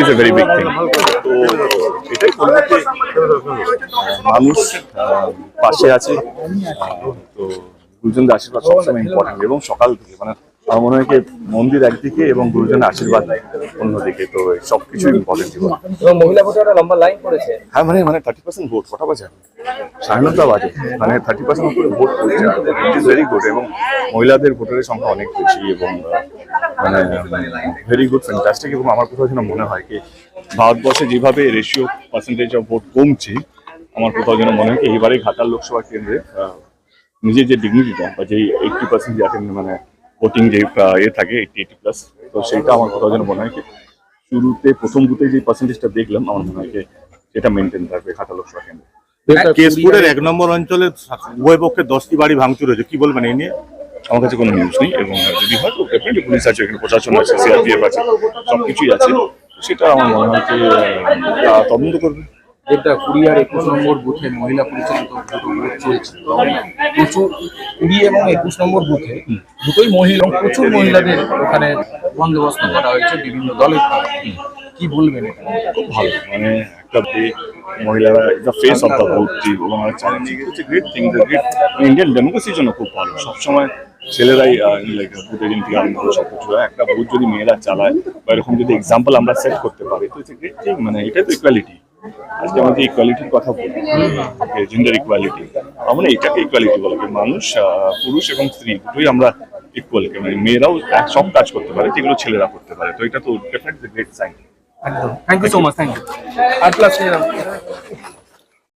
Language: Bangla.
Is a very big thing তো এটাই বলব যে মানুষ পাশে আছে তো গুরুজনদের আশীর্বাদ সবসময় ইম্পর্টেন্ট এবং সকাল থেকে মানে আমার মনে হয় মন্দির একদিকে এবং গুরুজনের আশীর্বাদ অন্যদিকে তো সবকিছু ইম্পর্টেন্ট জীবন এবং মহিলা ভোটাররা লম্বা লাইন করেছে। হ্যাঁ মানে মানে থার্টি পার্সেন্ট ভোট কটা বাজে? সাড়ে নটা বাজে। মানে থার্টি পার্সেন্ট উপরে ভোট করছে। ইট ইজ ভেরি গুড এবং মহিলাদের ভোটারের সংখ্যা অনেক বেশি এবং মানে ভেরি গুড ফ্যান্টাস্টিক এবং আমার কোথাও যেন মনে হয় কি ভারতবর্ষে যেভাবে রেশিও পার্সেন্টেজ অফ ভোট কমছে আমার কোথাও যেন মনে হয় কি এইবারে ঘাটাল লোকসভা কেন্দ্রে আহ, নিজের যে ডিগনিটিটা বা যে এইটটি পার্সেন্ট যে attend মানে ভোটিং যে ইয়ে থাকে এইটটি এইটি প্লাস তো সেইটা আমার কোথাও যেন মনে হয় কি শুরুতে প্রথম বুথে যে পার্সেন্টেজটা দেখলাম আমার মনে হয় যে সেটা মেনটেন থাকবে ঘাটাল লোকসভা কেন্দ্রে। কেশপুরের এক নম্বর অঞ্চলে উভয় পক্ষে দশটি বাড়ি ভাঙচুর হয়েছে কি বলবেন এই নিয়ে? আমার কাছে কোনো নিউজ নেই এবং যদি হয় তো ডেফিনেটলি পুলিশ আছে এখানে প্রশাসন আছে সিআরপিএফ আছে সব কিছুই আছে। সেটা আমার মনে হয় যে তদন্ত করবে। যেটা কুড়ি আর একুশ নম্বর বুথে মহিলা পরিচালিত চলছে প্রচুর কুড়ি এবং একুশ নম্বর বুথে দুটোই মহিলা প্রচুর মহিলাদের ওখানে বন্দোবস্ত করা হয়েছে বিভিন্ন দলের। কি বলবেন খুব ভালো। মানে একটা মহিলারা the face of the vote এবং চ্যালেঞ্জ হচ্ছে great thing the great Indian ডেমোক্রেসির জন্য খুব ভালো। সবসময় ছেলেরাই লাইক ভোট থেকে আরম্ভ করে সবকিছু একটা ভোট যদি মেয়েরা চালায় বা এরকম যদি এক্সাম্পল আমরা সেট করতে পারি তো মানে এটা তো ইকুয়ালিটি আজকে আমাদের ইকুয়ালিটির কথা বলি জেন্ডার ইকুয়ালিটি আমরা এটাকে ইকুয়ালিটি বলা মানুষ পুরুষ এবং স্ত্রী দুটোই আমরা ইকুয়াল মানে মেয়েরাও সব কাজ করতে পারে যেগুলো ছেলেরা করতে পারে। তো এটা তো ডেফিনেটলি গ্রেট সাইন একদম। Thank you so much thank you R plus